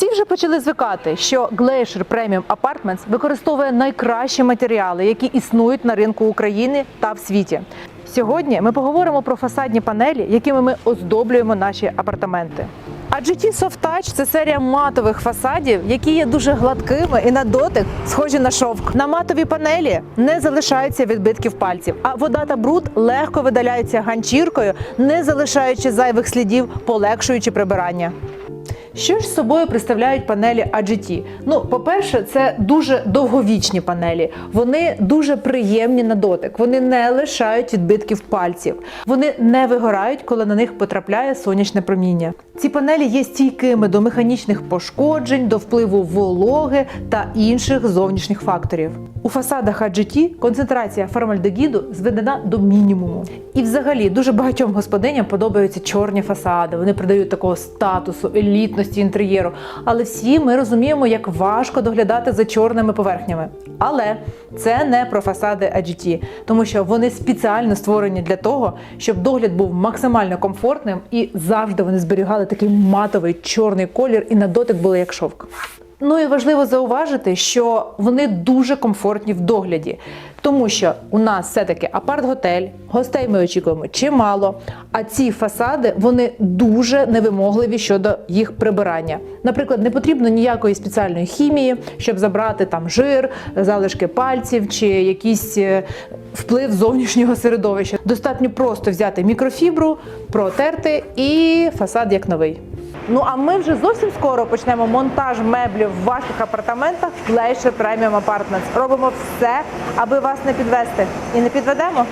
Всі вже почали звикати, що Glacier Premium Apartments використовує найкращі матеріали, які існують на ринку України та в світі. Сьогодні ми поговоримо про фасадні панелі, якими ми оздоблюємо наші апартаменти. А GT Soft Touch – це серія матових фасадів, які є дуже гладкими і на дотик схожі на шовк. На матовій панелі не залишаються відбитків пальців, а вода та бруд легко видаляються ганчіркою, не залишаючи зайвих слідів, полегшуючи прибирання. Що ж собою представляють панелі AGT? Ну, по-перше, це дуже довговічні панелі. Вони дуже приємні на дотик. Вони не лишають відбитків пальців. Вони не вигорають, коли на них потрапляє сонячне проміння. Ці панелі є стійкими до механічних пошкоджень, до впливу вологи та інших зовнішніх факторів. У фасадах AGT концентрація формальдегіду зведена до мінімуму. І взагалі дуже багатьом господиням подобаються чорні фасади. Вони придають такого статусу, елітності інтер'єру. Але всі ми розуміємо, як важко доглядати за чорними поверхнями. Але це не про фасади AGT, тому що вони спеціально створені для того, щоб догляд був максимально комфортним і завжди вони зберігали такий матовий чорний колір і на дотик були як шовк. Ну і важливо зауважити, що вони дуже комфортні в догляді, тому що у нас все-таки апарт-готель, гостей ми очікуємо чимало. А ці фасади вони дуже невимогливі щодо їх прибирання. Наприклад, не потрібно ніякої спеціальної хімії, щоб забрати там жир, залишки пальців чи якийсь е, вплив зовнішнього середовища. Достатньо просто взяти мікрофібру, протерти і фасад як новий. Ну а ми вже зовсім скоро почнемо монтаж меблів в ваших апартаментах Glacier Premium Apartments. Робимо все, аби вас не підвести. І не підведемо.